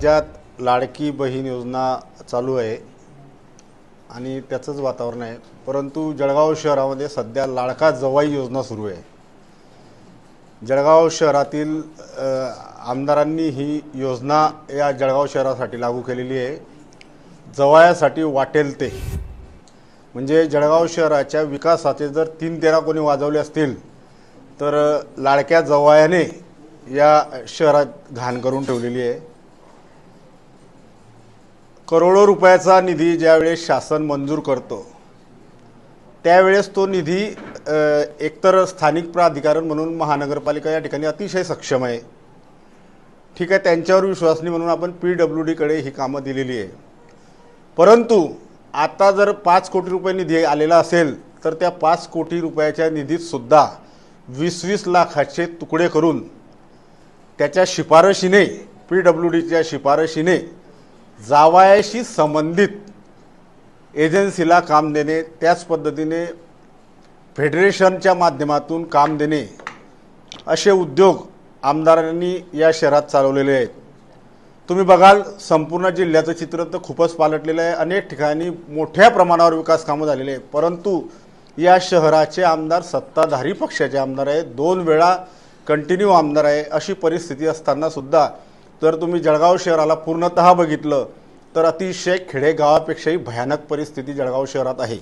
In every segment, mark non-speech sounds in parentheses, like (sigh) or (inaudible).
राज्यात लाडकी बहीण योजना चालू आहे आणि त्याचंच वातावरण आहे. परंतु जळगाव शहरामध्ये सध्या लाडका जवाई योजना सुरू आहे. जळगाव शहरातील आमदारांनी ही योजना या जळगाव शहरासाठी लागू केलेली आहे. जवायासाठी वाटेल ते. म्हणजे जळगाव शहराच्या विकासाचे जर तीन तेरा कोणी वाजवले असतील तर लाडक्या जवायाने या शहरात घाण करून ठेवलेली आहे. करोडो रुपयाचा निधी ज्यावेळेस शासन मंजूर करतो त्यावेळेस तो निधी एकतर स्थानिक प्राधिकरण म्हणून महानगरपालिका या ठिकाणी अतिशय सक्षम आहे. ठीक आहे त्यांच्यावर विश्वासनी म्हणून आपण पी डब्ल्यू डीकडे ही कामं दिलेली आहे. परंतु आता जर पाच कोटी रुपये निधी आलेला असेल तर त्या पाच कोटी रुपयाच्या निधीतसुद्धा वीस वीस लाखाचे तुकडे करून त्याच्या शिफारशीने पी डब्ल्यू डीच्या शिफारशीने जावायाशी संबंधित एजन्सीला काम देणे त्याच पद्धतीने फेडरेशनच्या माध्यमातून काम देणे असे उद्योग आमदारांनी या शहरात चालवलेले आहेत. तुम्ही बघाल संपूर्ण जिल्ह्याचं चित्र तर खूपच पालटलेलं आहे. अनेक ठिकाणी मोठ्या प्रमाणावर विकास कामं झालेले आहे परंतु या शहराचे आमदार सत्ताधारी पक्षाचे आमदार आहेत. दोन वेळा कंटिन्यू आमदार आहे अशी परिस्थिती असतानासुद्धा जर तुम्ही जळगाव शहराला पूर्णतः बघितलं तर अतिशय खेडेगावापेक्षाही भयानक परिस्थिती जळगाव शहरात आहे.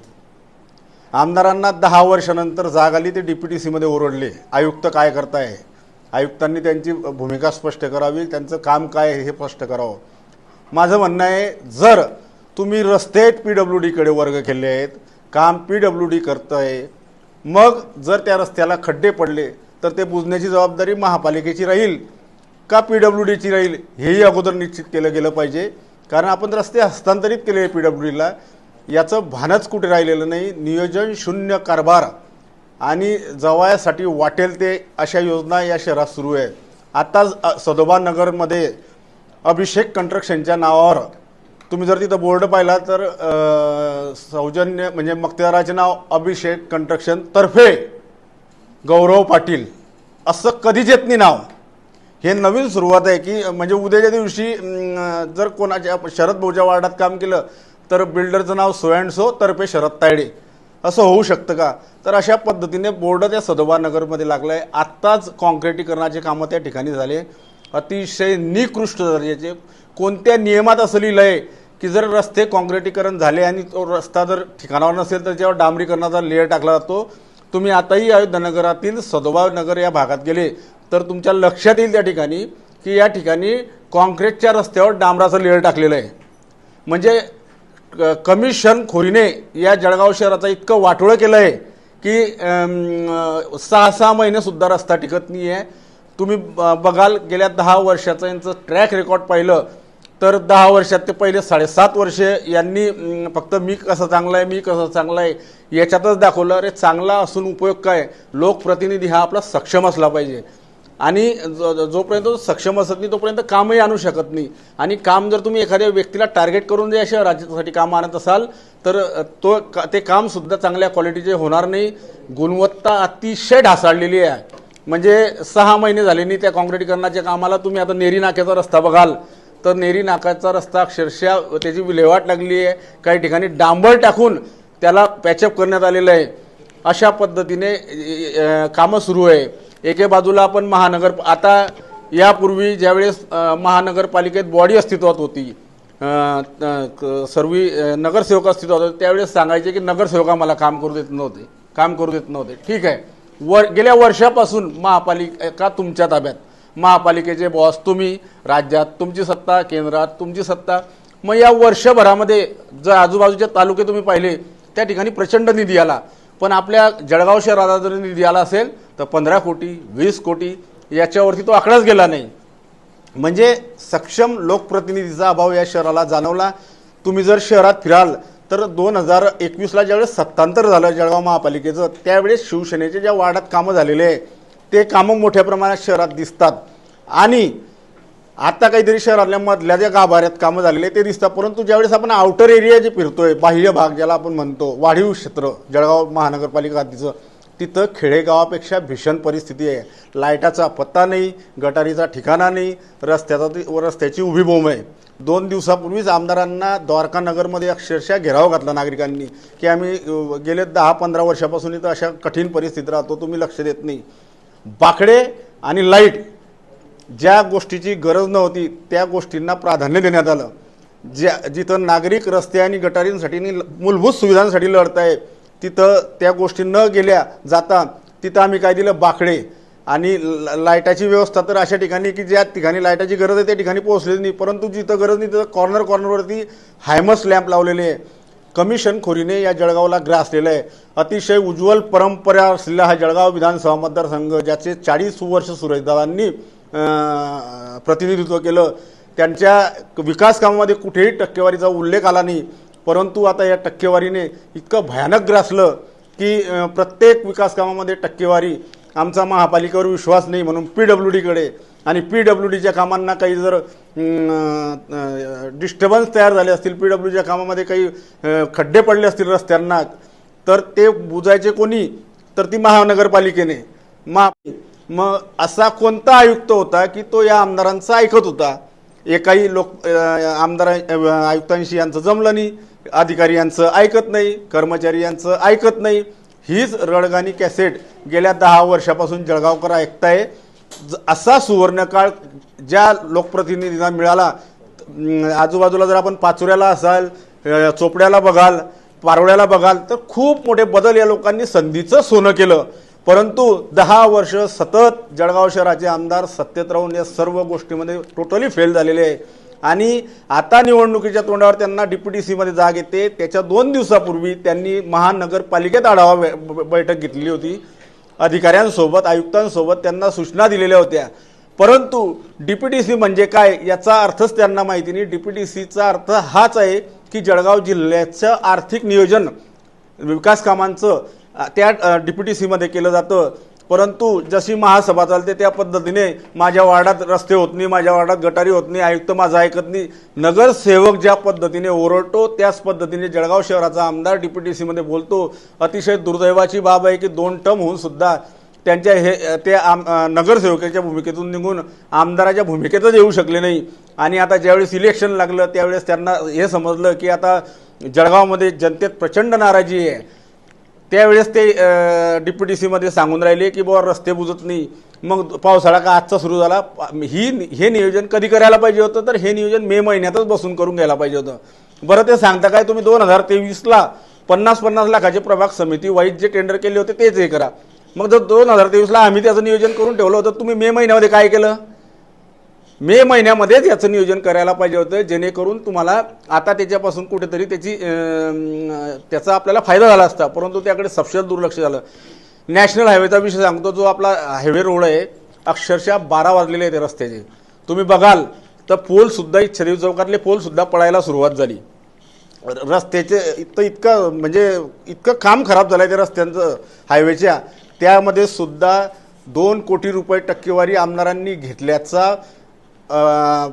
आमदारांना दहा वर्षानंतर जाग आली ते डी पी टी सीमध्ये ओरडले. आयुक्त काय करताय? आयुक्तांनी त्यांची भूमिका स्पष्ट करावी त्यांचं काम काय आहे हे स्पष्ट करावं. माझं म्हणणं आहे जर तुम्ही रस्ते पी डब्ल्यू डीकडे वर्ग केले आहेत काम पी डब्ल्यू डी करतं आहे मग जर त्या रस्त्याला खड्डे पडले तर ते बुजण्याची जबाबदारी महापालिकेची राहील. का पी डब्ल्यू डीची राहील हेही अगोदर निश्चित केलं गेलं पाहिजे? कारण आपण रस्ते हस्तांतरित केले पी डब्ल्यू डीला याचं भानच कुठे राहिलेलं नाही. नियोजन शून्य कारभार. आणि जवायासाठी वाटेल ते अशा योजना या शहरात सुरू आहेत. आत्ताच सदोबा नगरमध्ये अभिषेक कन्स्ट्रक्शनच्या नावावर. तुम्ही जर तिथं बोर्ड पाहिला तर सौजन्य म्हणजे मक्तेदाराचे नाव अभिषेक कन्स्ट्रक्शन तर्फे गौरव पाटील. असं कधीच येत नाही नाव. हे नवीन सुरुवात आहे की म्हणजे उद्याच्या दिवशी जर कोणाच्या शरद भाऊच्या वार्डात काम केलं तर बिल्डरचं नाव सो अँड सो तर्फे शरद तायडे. असं होऊ शकतं का? तर अशा पद्धतीने बोर्ड त्या सदोबा नगरमध्ये लागलं आहे आत्ताच कॉन्क्रिटीकरणाचे कामं त्या ठिकाणी झाले. अतिशय निकृष्ट दर्जाचे. कोणत्या नियमात असं लिहिलं आहे की जर रस्ते कॉन्क्रिटीकरण झाले आणि तो रस्ता जर ठिकाणावर नसेल तर त्याच्यावर डांबरीकरणाचा लेअर टाकला जातो तुम्ही आताही अयोध्यानगरातील सदोबा नगर या भागात गेले. तर तुमच्या लक्षात येईल त्या ठिकाणी की या ठिकाणी कॉन्क्रीटच्या रस्त्यावर डांबराचं लेअर टाकलेलं आहे. म्हणजे क- कमिशन खोरीने या जळगाव शहराचं इतकं वाटोळं केलं आहे की सहा सहा महिनेसुद्धा रस्ता टिकत नाही आहे तुम्ही ब- बघाल गेल्या दहा वर्षाचं यांचं ट्रॅक रेकॉर्ड पाहिलं तर दहा वर्षात ते पहिले साडेसात वर्षे यांनी फक्त मी कसं चांगलं आहे मी कसं चांगलं आहे याच्यातच दाखवलं अरे चांगला असून उपयोग काय? लोकप्रतिनिधी हा आपला सक्षम असला पाहिजे. आणि जो- जो- जोपर्यंत तो सक्षम असत नाही तोपर्यंत कामही आणू शकत नाही. आणि काम जर तुम्ही एखाद्या व्यक्तीला टार्गेट करून जे अशा राज्यासाठी काम आणत असाल तर तो का- ते कामसुद्धा चांगल्या क्वालिटीचे होणार नाही. गुणवत्ता अतिशय ढासाळलेली आहे. म्हणजे सहा महिने झाले नाही त्या काँक्रिटीकरणाच्या कामाला. तुम्ही आता नेरी नाक्याचा रस्ता बघाल तर नेरी नाकाचा रस्ता अक्षरशः त्याची विल्हेवाट लागली आहे. काही ठिकाणी डांबर टाकून त्याला पॅचअप करण्यात आलेलं आहे. अशा पद्धतीने कामं सुरू आहे. एके बाजूला आपण महानगर आता यापूर्वी ज्यावेळेस महानगरपालिकेत बॉडी अस्तित्वात होती क- सर्व नगरसेवक अस्तित्वात होते त्यावेळेस सांगायचे की नगरसेवक आम्हाला काम करू देत नव्हते काम करू देत नव्हते. ठीक आहे. वर गेल्या वर्षापासून महापालिका तुमच्या ताब्यात? महापालिकेचे बॉस तुम्ही राज्यात तुमची सत्ता केंद्रात तुमची सत्ता. मग या वर्षभरामध्ये जर आजूबाजूचे तालुके तुम्ही पाहिले त्या ठिकाणी प्रचंड निधी आला. पण आपल्या जळगाव शहराला जर निधी आला असेल तर पंधरा कोटी वीस कोटी याच्यावरती तो आकडाच गेला नाही. म्हणजे सक्षम लोकप्रतिनिधीचा अभाव या शहराला जाणवला. तुम्ही जर शहरात फिराल तर दोन हजार एकवीसला ज्यावेळेस सत्तांतर झालं जळगाव महापालिकेचं त्यावेळेस शिवसेनेचे ज्या वार्डात कामं झालेले आहे ते कामं मोठ्या प्रमाणात शहरात दिसतात. आणि आता काहीतरी शहरातल्या मधल्या ज्या गाभाऱ्यात कामं झालेले ते दिसतात. परंतु ज्यावेळेस आपण आउटर एरिया जे फिरतोय बाह्य भाग ज्याला आपण म्हणतो वाढीव क्षेत्र जळगाव महानगरपालिका हद्दीचं तिथं खेडेगावापेक्षा भीषण परिस्थिती आहे. लाईटाचा पत्ता नाही गटारीचा ठिकाणा नाही रस्त्याचा ती- व रस्त्याची उभी बोंब आहे. दोन दिवसापूर्वीच आमदारांना द्वारका नगरमध्ये अक्षरशः घेराव घातला नागरिकांनी की आम्ही गेले दहा पंधरा वर्षापासून इथं अशा कठीण परिस्थितीत राहतो तुम्ही लक्ष देत नाही. बाकडे आणि लाइट ज्या गोष्टीची गरज नव्हती त्या गोष्टींना प्राधान्य देण्यात आलं. ज्या जिथं नागरिक रस्ते आणि गटारींसाठी आणि मूलभूत सुविधांसाठी लढत आहे तिथं त्या गोष्टी न गेल्या जाता तिथं आम्ही काय दिलं? बाकडे. आणि ल- लाईटाची व्यवस्था तर अशा ठिकाणी की ज्या ठिकाणी लाईटाची गरज आहे त्या ठिकाणी पोहोचलेली नाही. परंतु जिथं गरज नाही तिथं कॉर्नर कॉर्नरवरती हायमस लॅम्प लावलेले आहे. कमिशनखोरीने या जळगावला ग्रासलेलं आहे अतिशय उज्ज्वल परंपरा असलेला हा जळगाव विधानसभा मतदारसंघ ज्याचे चाळीस वर्ष सुरेशदादांनी प्रतिनिधित्व केलं. त्यांच्या विकास कामामध्ये कुठेही टक्केवारीचा उल्लेख आला नाही. परंतु आता या टक्केवारीने इतकं भयानक ग्रासलं की प्रत्येक विकास कामामध्ये टक्केवारी. आमचा महापालिकेवर विश्वास नाही म्हणून पी डब्ल्यू डीकडे आणि पी डब्ल्यू डीच्या कामांना काही जर डिस्टर्बन्स तयार झाले असतील पी डब्ल्यू डीच्या कामामध्ये काही खड्डे पडले असतील रस्त्यांना तर ते बुजायचे कोणी? तर ती महानगरपालिकेने. मा मग असा कोणता आयुक्त होता की तो या आमदारांचा ऐकत होता? एकाही लोक आमदार आयुक्तांशी यांचं जमलं नाही अधिकारी यांचं ऐकत नाही कर्मचारी यांचं ऐकत नाही. हीच रडगाणी कॅसेट गेल्या दहा वर्षापासून जळगावकर ऐकताय ज- असा सुवर्णकाळ ज्या लोकप्रतिनिधींना मिळाला आजूबाजूला जर आपण पाचोऱ्याला असाल चोपड्याला बघाल पारोळ्याला बघाल तर खूप मोठे बदल या लोकांनी संधीचं सोनं केलं. परंतु दहा वर्ष सतत जळगाव शहराचे आमदार सत्तेत राहून या सर्व गोष्टीमध्ये टोटली फेल झालेले आहे. आणि आता निवडणुकीच्या तोंडावर त्यांना डीपीटी सीमध्ये जाग येते. त्याच्या दोन दिवसापूर्वी त्यांनी महानगरपालिकेत आढावा बै- बैठक घेतली होती. अधिकाऱ्यांसोबत आयुक्तांसोबत त्यांना सूचना दिलेल्या होत्या. परंतु डीपीटी सी म्हणजे काय याचा अर्थच त्यांना माहिती नाही. डीपीटी सीचा अर्थ हाच आहे की जळगाव जिल्ह्याचं आर्थिक नियोजन विकास कामांचं त्या डिप्युटी सीमध्ये केलं जातं. परंतु जशी महासभा चालते त्या पद्धतीने माझ्या वार्डात रस्ते होत नाही माझ्या वार्डात गटारी होत नाही आयुक्त माझं ऐकत नाही. नगरसेवक ज्या पद्धतीने ओरडतो त्याच पद्धतीने जळगाव शहराचा आमदार डीपीटी सीमध्ये बोलतो. अतिशय दुर्दैवाची बाब आहे की दोन टर्म होऊन सुद्धा त्यांच्या हे ते आम नगरसेवकाच्या भूमिकेतून निघून आमदाराच्या भूमिकेतच येऊ शकले नाही. आणि आता ज्यावेळेस इलेक्शन लागलं त्यावेळेस त्यांना हे समजलं की आता जळगावमध्ये जनतेत प्रचंड नाराजी आहे. त्यावेळेस ते डीपीटी सीमध्ये सांगून राहिले की बुवा रस्ते बुजत नाही. मग पावसाळा का आजचा सुरू झाला? ही हे नियोजन कधी करायला पाहिजे होतं? तर हे नियोजन मे महिन्यातच बसून करून घ्यायला पाहिजे होतं. बरं ते सांगता काय? तुम्ही दोन हजार तेवीसला पन्नास पन्नास लाखाचे प्रभाग समिती वाईज जे टेंडर केले होते तेच हे करा. मग जर दोन हजार तेवीसला आम्ही त्याचं नियोजन करून ठेवलं होतं तुम्ही मे महिन्यामध्ये काय केलं? मे महिन्यामध्येच याचं नियोजन करायला पाहिजे होतं. जेणेकरून तुम्हाला आता त्याच्यापासून कुठेतरी त्याची त्याचा आपल्याला फायदा झाला असता. परंतु त्याकडे सपशेल दुर्लक्ष झालं. नॅशनल हायवेचा विषय सांगतो जो आपला हायवे रोड आहे अक्षरशः बारा वाजलेले आहेत रस्त्याचे. तुम्ही बघाल तर पोलसुद्धा छरीव चौकातले पोलसुद्धा पडायला सुरुवात झाली. रस्त्याचे इतकं इतकं म्हणजे इतकं काम खराब झालं आहे त्या रस्त्यांचं हायवेच्या. त्यामध्ये सुद्धा दोन कोटी रुपये टक्केवारी आमदारांनी घेतल्याचा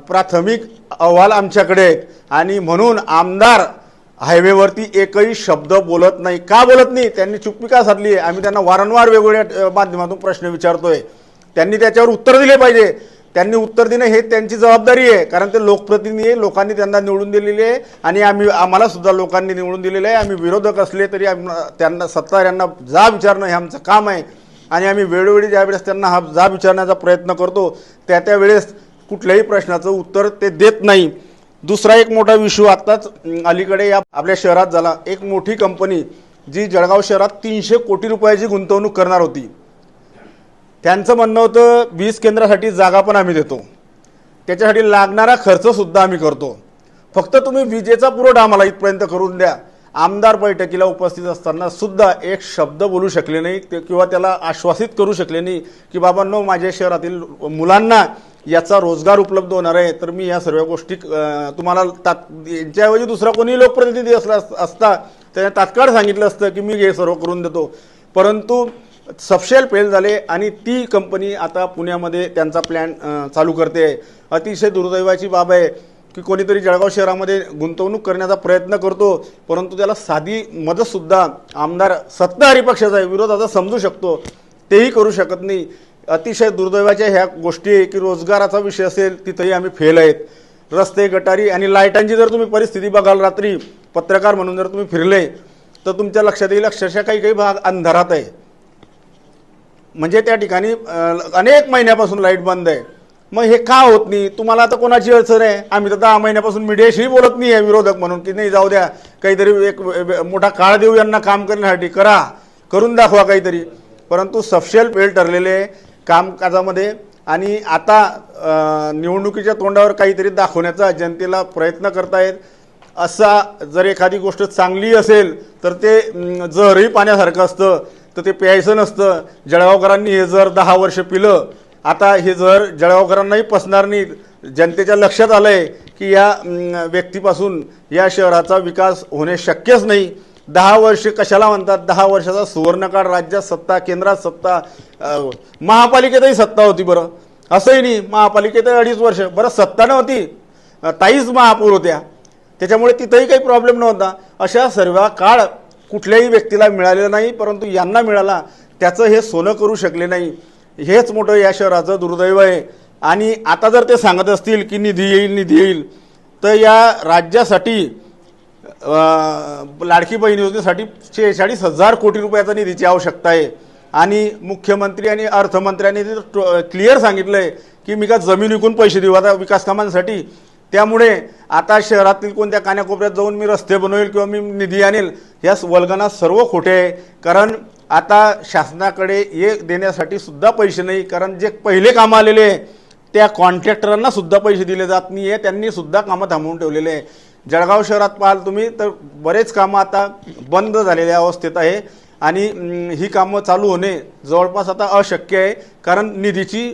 प्राथमिक अहवाल आमच्याकडे आहेत. आणि म्हणून आमदार हायवेवरती एकही शब्द बोलत नाही. का बोलत नाही? त्यांनी चुप्पी का साधली आहे? आम्ही त्यांना वारंवार वेगवेगळ्या माध्यमातून प्रश्न विचारतोय. त्यांनी त्याच्यावर उत्तर दिले पाहिजे. त्यांनी उत्तर देणं हे त्यांची जबाबदारी आहे. कारण ते लोकप्रतिनिधी आहे. लोकांनी त्यांना निवडून दिलेली आहे. आणि आम्ही आम्हाला सुद्धा लोकांनी निवडून दिलेलं आहे. आम्ही विरोधक असले तरी आम- त्यांना सत्ताधाऱ्यांना जा विचारणं हे आमचं काम आहे. आणि आम्ही वेळोवेळी ज्यावेळेस त्यांना हा जा विचारण्याचा प्रयत्न करतो त्या त्यावेळेस कुठल्याही प्रश्नाचं उत्तर ते देत नाही. दुसरा एक मोठा विषू आत्ताच अलीकडे या आपल्या शहरात झाला. एक मोठी कंपनी जी जळगाव शहरात तीनशे कोटी रुपयाची गुंतवणूक करणार होती. त्यांचं म्हणणं होतं वीज केंद्रासाठी जागा पण आम्ही देतो. त्याच्यासाठी लागणारा खर्चसुद्धा आम्ही करतो. फक्त तुम्ही विजेचा पुरवठा आम्हाला इथपर्यंत करून द्या. आमदार बैठकीला उपस्थित असताना सुद्धा एक शब्द बोलू शकले नाही ते किंवा त्याला आश्वासित करू शकले नाही की बाबांनो माझ्या शहरातील मुलांना याचा रोजगार उपलब्ध होणार आहे तर मी या सर्व गोष्टी तुम्हाला तात यांच्याऐवजी दुसरा कोणी लोकप्रतिनिधी असला असता त्याने तात्काळ सांगितलं असतं की मी हे सर्व करून देतो. परंतु सपशेल फेल झाले आणि ती कंपनी आता पुण्यामध्ये त्यांचा प्लॅन चालू करते. अतिशय दुर्दैवाची बाब आहे की कोणीतरी जळगाव शहरामध्ये गुंतवणूक करण्याचा प्रयत्न करतो परंतु त्याला साधी मदतसुद्धा आमदार सत्ताधारी पक्षाचा आहे विरोधाचा समजू शकतो. तेही करू शकत नाही. अतिशय दुर्दैवाच्या ह्या गोष्टी आहे की रोजगाराचा विषय असेल तिथंही आम्ही फेल आहेत. रस्ते गटारी आणि लाईटांची जर तुम्ही परिस्थिती बघाल रात्री पत्रकार म्हणून जर तुम्ही फिरले तर तुमच्या लक्षात येईल अक्षरशः काही काही भाग अंधारात आहे. म्हणजे त्या ठिकाणी अनेक महिन्यापासून लाइट बंद आहे. मग हे का होत नाही? तुम्हाला आता कोणाची अडचण आहे? आम्ही तर दहा महिन्यापासून मीडियाशी बोलत नाही आहे विरोधक म्हणून की नाही जाऊ द्या काहीतरी एक मोठा काळ देऊ यांना काम करण्यासाठी करा करून दाखवा काहीतरी. परंतु सपशेल पेल ठरलेले कामकाजामध्ये. आणि आता निवडणुकीच्या तोंडावर काहीतरी दाखवण्याचा जनतेला प्रयत्न करतायत. असा जर एखादी गोष्ट चांगली असेल तर ते जहरही पाण्यासारखं असतं. तर ते प्यायचं नसतं. जळगावकरांनी हे जर दहा वर्ष पिलं. आता हे जर जळगावकरांनाही पसणार नाही जनतेच्या लक्षात आलं आहे की या व्यक्तीपासून या शहराचा विकास होणे शक्यच नाही. दहा वर्ष कशाला म्हणतात? दहा वर्षाचा सुवर्णकाळ राज्यात सत्ता केंद्रात सत्ता महापालिकेतही सत्ता होती बरं. असंही नाही महापालिकेत अडीच वर्ष. बरं सत्ता नव्हती. ताईच महापौर होत्या. त्याच्यामुळे तिथंही काही प्रॉब्लेम नव्हता. अशा सर्व काळ कुठल्याही व्यक्तीला मिळालेला नाही परंतु यांना मिळाला. त्याचं हे सोनं करू शकले नाही. हेच मोठं या शहराचं दुर्दैव आहे. आणि आता जर ते सांगत असतील की निधी येईल निधी येईल तर या राज्यासाठी लाडकी बहीण योजनेसाठी शेहेचाळीस हजार कोटी रुपयाचा निधीची आवश्यकता आहे. आणि मुख्यमंत्री आणि अर्थमंत्र्यांनी क्लिअर सांगितलं आहे की मी का जमीन विकून पैसे देऊ आता विकास कामांसाठी. त्यामुळे आता शहरातील कोणत्या कान्याकोपऱ्यात जाऊन मी रस्ते बनवेल किंवा मी निधी आणेल या वल्गना सर्व खोटे आहे. कारण आता शासनाकडे हे देण्यासाठी सुद्धा पैसे नाही कारण जे पहिले कामं आलेले आहे त्या कॉन्ट्रॅक्टरांना सुद्धा पैसे दिले जात नाही आहे त्यांनी सुद्धा कामं थांबवून ठेवलेले आहे. जळगाव शहरात पाहाल तुम्ही तर बरेच कामं आता बंद झालेल्या अवस्थेत आहे. आणि ही कामं चालू होणे जवळपास आता अशक्य आहे कारण निधीची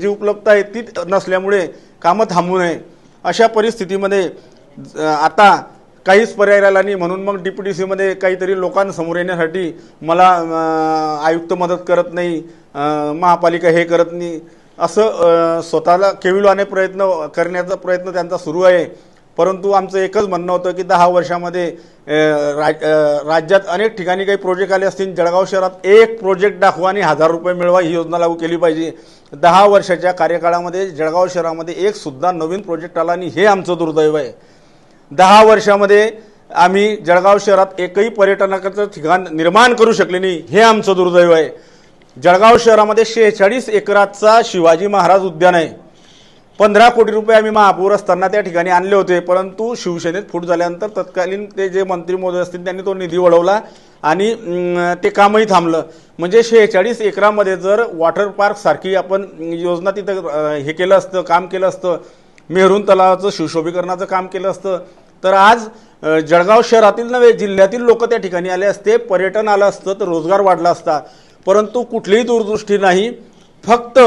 जी उपलब्धता आहे ती नसल्यामुळे कामं थांबू नये. अशा परिस्थितीमध्ये आता काहीच पर्याय राहिला नाही. म्हणून मग डी पी टी सीमध्ये काहीतरी लोकांसमोर येण्यासाठी मला आयुक्त मदत करत नाही महापालिका हे करत नाही. असं स्वतःला केविलवाने प्रयत्न करण्याचा प्रयत्न त्यांचा सुरू आहे. परंतु आमचं एकच म्हणणं होतं की दहा वर्षामध्ये राज- राज्यात अनेक ठिकाणी काही प्रोजेक्ट आले असतील जळगाव शहरात एक प्रोजेक्ट दाखवा आणि हजार रुपये मिळवा ही योजना लागू केली पाहिजे. दहा वर्षाच्या कार्यकाळामध्ये जळगाव शहरामध्ये एक सुद्धा नवीन प्रोजेक्ट आला आणि हे आमचं दुर्दैव आहे. दहा वर्षामध्ये आम्ही जळगाव शहरात एकही पर्यटनाचं ठिकाण निर्माण करू शकले नाही हे आमचं दुर्दैव आहे. जळगाव शहरामध्ये शेहेचाळीस एकराचा शिवाजी महाराज उद्यान आहे. पंधरा कोटी रुपये आम्ही महापौर असताना त्या ठिकाणी आणले होते परंतु शिवसेनेत फूट झाल्यानंतर तत्कालीन ते जे मंत्री महोदय असतील त्यांनी तो निधी वळवला आणि ते कामही थांबलं. म्हणजे शेहेचाळीस एकरामध्ये जर वॉटर पार्क सारखी आपण योजना तिथं हे केलं असतं काम केलं असतं मेहरून तलावाचं सुशोभीकरणाचं काम केलं असतं तर आज जळगाव शहरातील नव्हे जिल्ह्यातील लोक त्या ठिकाणी आले असते पर्यटन आलं असतं तर रोजगार वाढला असता. परंतु कुठलीही दूरदृष्टी नाही फक्त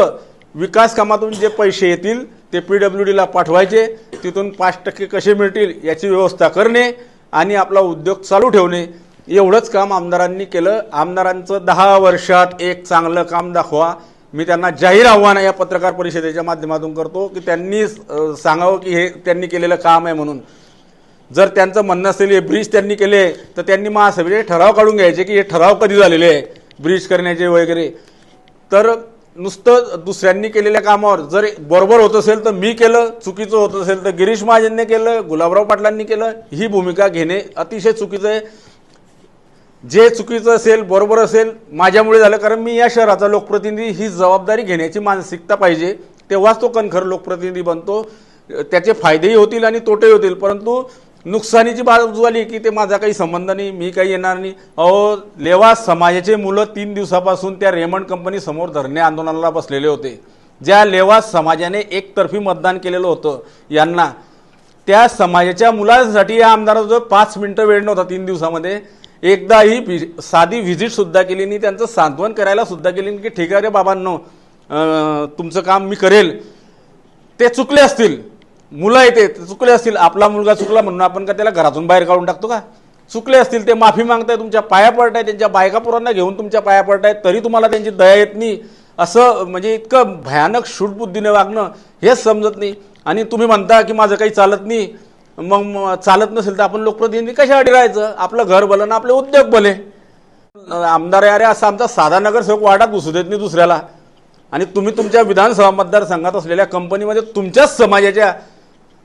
विकास कामातून जे पैसे येतील ते पी डब्ल्यू डीला पाठवायचे तिथून पाच टक्के कसे मिळतील याची व्यवस्था करणे आणि आपला उद्योग चालू ठेवणे एवढंच काम आमदारांनी केलं. आमदारांचं दहा वर्षात एक चांगलं काम दाखवा. मी त्यांना जाहीर आव्हान या पत्रकार परिषदेच्या माध्यमातून करतो की त्यांनी सांगावं की हे त्यांनी केलेलं काम आहे म्हणून. जर त्यांचं म्हणणं असेल हे ब्रिज त्यांनी केले तर त्यांनी महासभेचे ठराव काढून घ्यायचे की हे ठराव कधी झालेले आहे? ब्रिज करण्याचे वगैरे. तर नुसतं दुसऱ्यांनी केलेल्या कामावर जर बरोबर होत असेल तर मी केलं चुकीचं होत असेल तर गिरीश महाजनने केलं गुलाबराव पाटलांनी केलं ही भूमिका घेणे अतिशय चुकीचं आहे. जे चुकीचं असेल बरोबर असेल माझ्यामुळे झालं कारण मी या शहराचा लोकप्रतिनिधी ही जबाबदारी घेण्याची मानसिकता पाहिजे. तेव्हाच तो कणखर लोकप्रतिनिधी बनतो. त्याचे फायदेही होतील आणि तोटेही होतील परंतु नुकसानीची बाजू आली की ते माझा काही संबंध नाही मी काही येणार नाही. अहो लेवास समाजाचे मुलं तीन दिवसापासून त्या रेमंड कंपनी समोर धरणे आंदोलनाला बसलेले होते. ज्या लेवास समाजाने एकतर्फी मतदान केलेलं होतं यांना. त्या समाजाच्या मुलांसाठी या आमदाराजवळ पाच मिनटं वेळ नव्हता तीन दिवसामध्ये. एकदाही भि- साधी व्हिजिटसुद्धा केली नाही त्यांचं सांत्वन करायला सुद्धा केली नाही की ठीक आहे रे बाबांनो तुमचं काम मी करेल. ते चुकले असतील. मुलं आहे ते चुकले असतील. आपला मुलगा चुकला म्हणून आपण का त्याला घरातून बाहेर काढून टाकतो का? चुकले असतील ते माफी मागताय तुमच्या पाया पडताय त्यांच्या बायका पोरांना घेऊन तुमच्या पाया पडताय तरी तुम्हाला त्यांची दया येत नाही. असं म्हणजे इतकं भयानक शूटबुद्धीने वागणं हेच समजत नाही. आणि तुम्ही म्हणता की माझं काही चालत नाही. मग चालत नसेल तर आपण लोकप्रतिनिधी कशासाठी राहायचं? आपलं घर भलं ना आपले उद्योग भले. आमदार आहे, अरे असं आमचा साधा नगरसेवक वाटात घुसू देत नाही दुसऱ्याला. आणि तुम्ही तुमच्या विधानसभा मतदारसंघात असलेल्या कंपनीमध्ये तुमच्याच समाजाच्या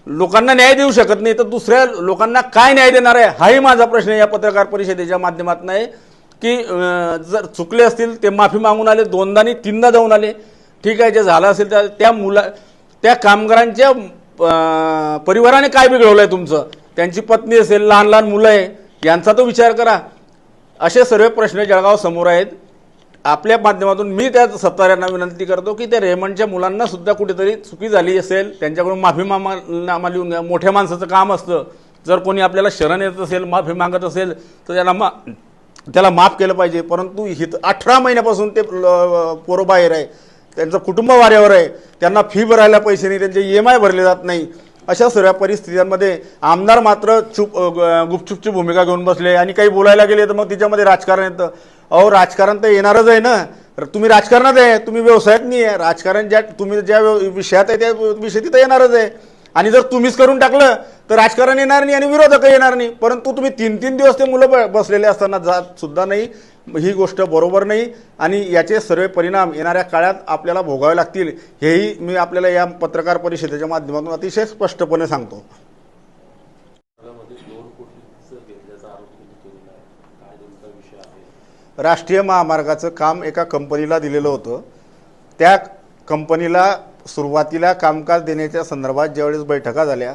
लोकांना न्याय देऊ शकत नाही तर दुसऱ्या लोकांना काय न्याय देणार आहे? हाही माझा प्रश्न या पत्रकार परिषदेच्या माध्यमातून आहे की जर चुकले असतील ते माफी मागून आले दोनदा आणि तीनदा जाऊन आले. ठीक आहे जे झालं असेल त्या त्या मुला त्या कामगारांच्या परिवाराने काय बिघडवलं आहे तुमचं? त्यांची पत्नी असेल लहान लहान मुलं आहे यांचा तो विचार करा. असे सर्व प्रश्न जळगाव समोर आहेत. आपल्या माध्यमातून मी त्या सत्ताऱ्यांना विनंती करतो की त्या रेमंडच्या मुलांना सुद्धा कुठेतरी चुकी झाली असेल त्यांच्याकडून माफी मामा नामा लिहून घ्या मोठ्या माणसाचं काम असतं. जर कोणी आपल्याला शरण येत असेल माफी मागत असेल तर त्याला मा त्याला माफ केलं पाहिजे. परंतु हित अठरा महिन्यापासून ते ल- पोरं बाहेर आहे. त्यांचं कुटुंब वाऱ्यावर आहे. त्यांना फी भरायला पैसे नाही त्यांचे ई एम आय भरले जात नाही. अशा सर्व परिस्थितीमध्ये आमदार मात्र चुप गुपचुपची ग- गुपचूपची भूमिका घेऊन बसले आणि काही बोलायला गेले तर मग तिच्यामध्ये राजकारण येतं. अहो राजकारण तर येणारच आहे ना. तर तुम्ही राजकारणात आहे तुम्ही व्यवसायात नाही आहे. राजकारण ज्या तुम्ही ज्या विषयात आहे त्या विषय तिथं येणारच आहे. आणि जर तुम्हीच करून टाकलं तर राजकारण येणार नाही आणि विरोधक येणार नाही. परंतु तुम्ही तीन तीन दिवस ते मुलं ब- बसलेले असताना जात सुद्धा नाही. ही गोष्ट बरोबर नाही. आणि याचे सर्व परिणाम येणाऱ्या काळात आपल्याला भोगावे लागतील. हेही मी आपल्याला या पत्रकार परिषदेच्या माध्यमातून अतिशय स्पष्टपणे सांगतो मध्ये दोन कोटीचं घेतल्याचा आरोप त्यांनी केलेला आहे काय नेमका विषय आहे राष्ट्रीय महामार्गाचं काम एका कंपनीला दिलेलं होतं. त्या कंपनीला सुरुवातीला कामकाज देण्याच्या संदर्भात ज्यावेळेस बैठका झाल्या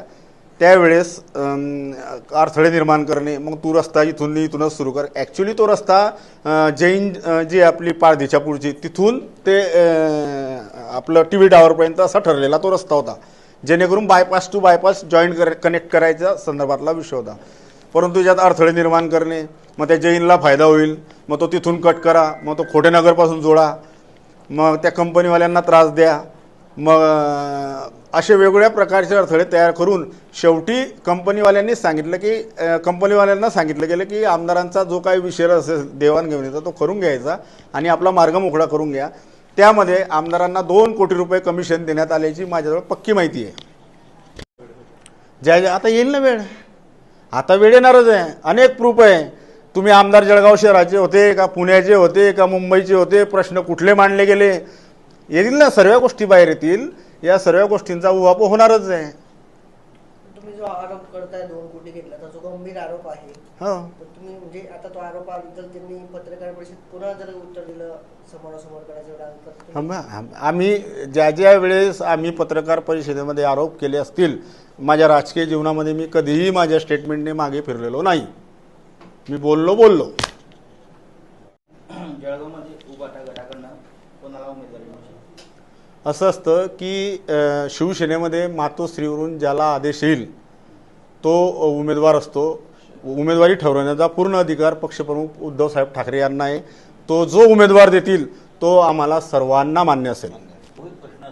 त्यावेळेस अडथळे निर्माण करणे मग तू रस्ता इथून इथूनच सुरू कर. ॲक्च्युली तो रस्ता जैन जी आपली पाळधीच्या पुढची तिथून ते आपलं टी व्ही टावरपर्यंत असा ठरलेला तो रस्ता होता. जेणेकरून बायपास टू बायपास जॉईंट कर कनेक्ट करायचा संदर्भातला विषय होता. परंतु ज्यात अडथळे निर्माण करणे मग त्या जैनला फायदा होईल. मग तो तिथून कट करा. मग तो खोटेनगरपासून जोडा. मग त्या कंपनीवाल्यांना त्रास द्या. मग असे वेगवेगळ्या प्रकारचे अडथळे तयार करून शेवटी कंपनीवाल्यांनी सांगितलं की कंपनीवाल्यांना सांगितलं गेलं की आमदारांचा जो काही विषय असेल देवाणघेवाणीचा तो करून घ्यायचा आणि आपला मार्ग मोकळा करून घ्या. त्यामध्ये आमदारांना दोन कोटी रुपये कमिशन देण्यात आल्याची माझ्याजवळ पक्की माहिती आहे. ज्या ज्या आता येईल ना वेळ. आता वेळ येणारच आहे. अनेक प्रूफ आहे. तुम्ही आमदार जळगाव शहराचे होते का पुण्याचे होते का मुंबईचे होते? प्रश्न कुठले मांडले गेले? येतील ना सर्व गोष्टी बाहेर येतील. या सर्व गोष्टींचा उहापोह होणारच आहे. तुम्ही जो आरोप करताय दोन कोटी घेतला तर जो गंभीर आरोप आहे. हो. तर तुम्ही म्हणजे आता तो आरोपाबद्दल त्यांनी पत्रकार परिषद पुन्हा जर उत्तर दिलं समोरासमोर करायचं राहिलं तर तुम्ही- आम- आम- आम्ही ज्या ज्या वेळेस आम्ही पत्रकार परिषदेमध्ये आरोप केले असतील माझ्या राजकीय जीवनामध्ये मी कधीही माझ्या स्टेटमेंटने मागे फिरलेलो नाही. मी बोललो बोललो? (clears throat) असं असतं की शिवसेनेमध्ये मातोश्रीवरून ज्याला आदेश येईल तो उमेदवार असतो. उमेदवारी ठरवण्याचा पूर्ण अधिकार पक्षप्रमुख उद्धवसाहेब ठाकरे यांना आहे. तो जो उमेदवार देतील तो आम्हाला सर्वांना मान्य असेल.